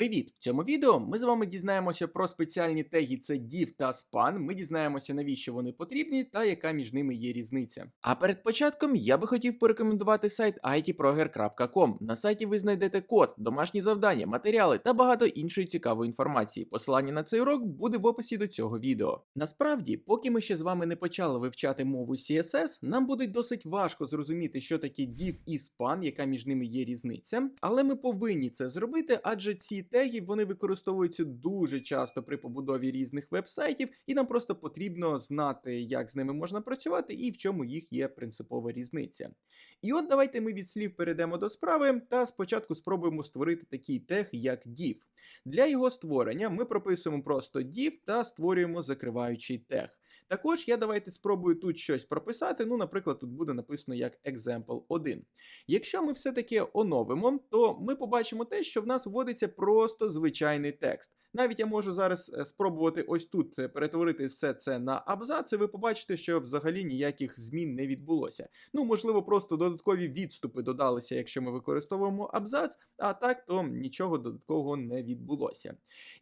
Привіт! В цьому відео ми з вами дізнаємося про спеціальні теги це div та span. Ми дізнаємося, навіщо вони потрібні та яка між ними є різниця. А перед початком я би хотів порекомендувати сайт itproger.com. На сайті ви знайдете код, домашні завдання, матеріали та багато іншої цікавої інформації. Посилання на цей урок буде в описі до цього відео. Насправді, поки ми ще з вами не почали вивчати мову CSS, нам буде досить важко зрозуміти, що таке div і span, яка між ними є різниця, але ми повинні це зробити, адже ці теги вони використовуються дуже часто при побудові різних вебсайтів, і нам просто потрібно знати, як з ними можна працювати і в чому їх є принципова різниця. І от давайте ми від слів перейдемо до справи та спочатку спробуємо створити такий тег, як div. Для його створення ми прописуємо просто div та створюємо закриваючий тег. Також я давайте спробую тут щось прописати. Ну, наприклад, тут буде написано як example 1. Якщо ми все-таки оновимо, то ми побачимо те, що в нас вводиться просто звичайний текст. Навіть я можу зараз е, спробувати ось тут е, перетворити все це на абзац, і ви побачите, що взагалі ніяких змін не відбулося. Ну, можливо, просто додаткові відступи додалися, якщо ми використовуємо абзац, а так то нічого додаткового не відбулося.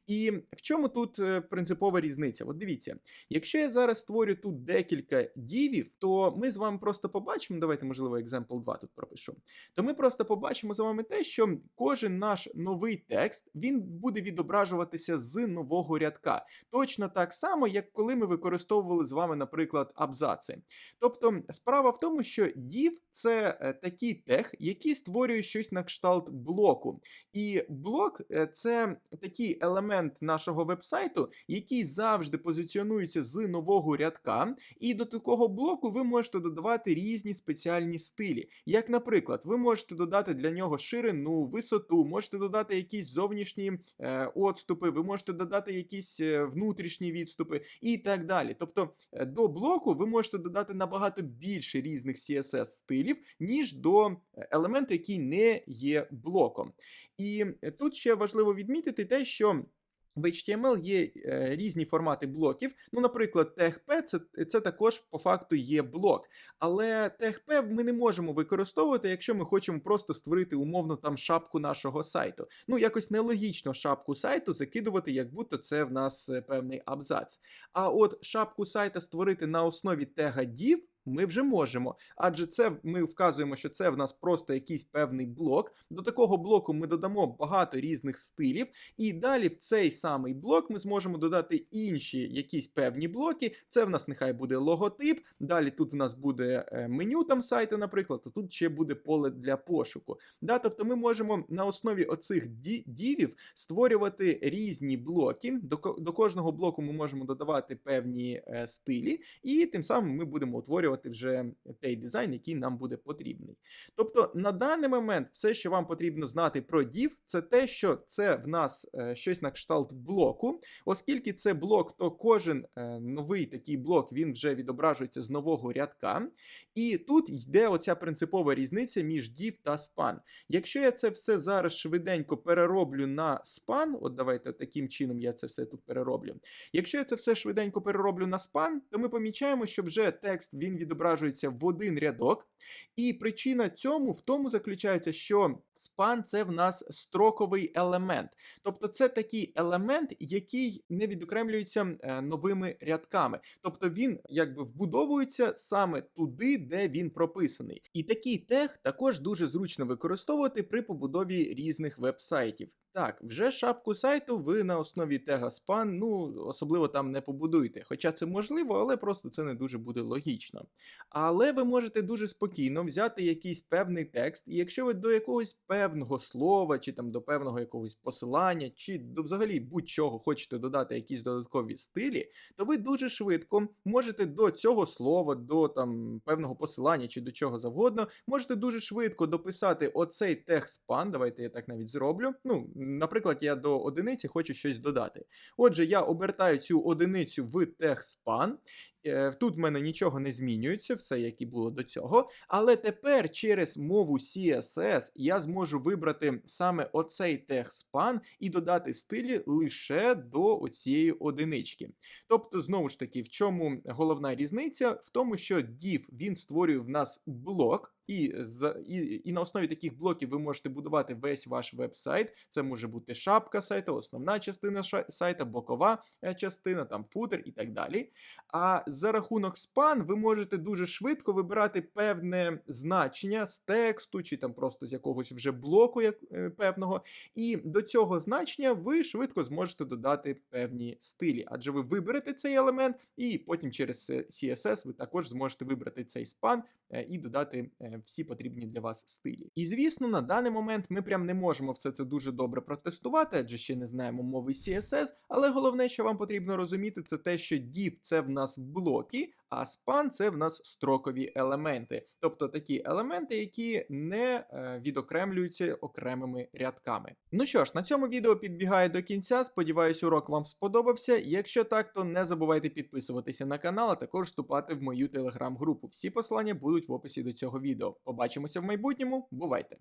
І в чому тут е, принципова різниця? От дивіться, якщо я зараз створю тут декілька дівів, то ми з вами просто побачимо. Давайте, можливо, example 2 тут пропишу. То ми просто побачимо з вами те, що кожен наш новий текст він буде відображуватися з нового рядка. Точно так само, як коли ми використовували з вами, наприклад, абзаци. Тобто, справа в тому, що div – це е, такий тег, який створює щось на кшталт блоку. І блок е, це такий елемент нашого вебсайту, який завжди позиціонується з нового рядка. І до такого блоку ви можете додавати різні спеціальні стилі. Як, наприклад, ви можете додати для нього ширину, висоту, можете додати якісь зовнішні е, отступи, ви можете додати якісь е, внутрішні відступи і так далі. Тобто е, до блоку ви можете додати набагато більше різних CSS стилів, ніж до е, елементу, який не є блоком. І тут ще важливо відмітити те, що. В HTML є е, різні формати блоків. Ну, наприклад, TagP це, це також по факту є блок. Але TagP ми не можемо використовувати, якщо ми хочемо просто створити умовно там шапку нашого сайту. Ну, якось нелогічно шапку сайту закидувати, як будто це в нас е, певний абзац. А от шапку сайта створити на основі тега div ми вже можемо, адже це ми вказуємо, що це в нас просто якийсь певний блок. До такого блоку ми додамо багато різних стилів, і далі в цей самий блок ми зможемо додати інші якісь певні блоки. Це в нас нехай буде логотип. Далі тут в нас буде е, меню там сайта, наприклад, а тут ще буде поле для пошуку. Да, Тобто ми можемо на основі оцих дівів створювати різні блоки. До, до кожного блоку ми можемо додавати певні е, стилі, і тим самим ми будемо утворювати виконувати вже той дизайн, який нам буде потрібний. Тобто, на даний момент, все, що вам потрібно знати про div, це те, що це в нас е, щось на кшталт блоку. Оскільки це блок, то кожен е, новий такий блок він вже відображується з нового рядка. І тут йде оця принципова різниця між div та span. Якщо я це все зараз швиденько перероблю на span, от давайте таким чином я це все тут перероблю. Якщо я це все швиденько перероблю на span, то ми помічаємо, що вже текст він відображується в один рядок. І причина цьому в тому заключається, що спан це в нас строковий елемент. Тобто це такий елемент, який не відокремлюється е, новими рядками. Тобто він якби вбудовується саме туди, де він прописаний. І такий тег також дуже зручно використовувати при побудові різних веб-сайтів. Так, вже шапку сайту ви на основі тега span, ну, особливо там не побудуєте. Хоча це можливо, але просто це не дуже буде логічно. Але ви можете дуже спокійно взяти якийсь певний текст, і якщо ви до якогось певного слова, чи там до певного якогось посилання, чи до взагалі будь-чого хочете додати якісь додаткові стилі, то ви дуже швидко можете до цього слова, до там певного посилання чи до чого завгодно, можете дуже швидко дописати оцей тег span, давайте я так навіть зроблю. ну, Наприклад, я до одиниці хочу щось додати. Отже, я обертаю цю одиницю в тег span, Е, Тут в мене нічого не змінюється, все як і було до цього. Але тепер через мову CSS я зможу вибрати саме оцей тег-спан і додати стилі лише до оцієї одинички. Тобто, знову ж таки, в чому головна різниця? В тому, що div він створює в нас блок. І, і, і на основі таких блоків ви можете будувати весь ваш веб-сайт. Це може бути шапка сайта, основна частина сайта, бокова е, частина, там футер і так далі. А за рахунок span ви можете дуже швидко вибирати певне значення з тексту чи там просто з якогось вже блоку як, е, певного. І до цього значення ви швидко зможете додати певні стилі, адже ви виберете цей елемент, і потім через CSS ви також зможете вибрати цей span е, і додати всі потрібні для вас стилі. І звісно, на даний момент ми прям не можемо все це дуже добре протестувати, адже ще не знаємо мови CSS, але головне, що вам потрібно розуміти, це те, що div – це в нас блоки, а span – це в нас строкові елементи, тобто такі елементи, які не е, відокремлюються окремими рядками. Ну що ж, на цьому відео підбігає до кінця. Сподіваюсь, урок вам сподобався. Якщо так, то не забувайте підписуватися на канал, а також вступати в мою телеграм-групу. Всі посилання будуть в описі до цього відео. Побачимося в майбутньому. Бувайте!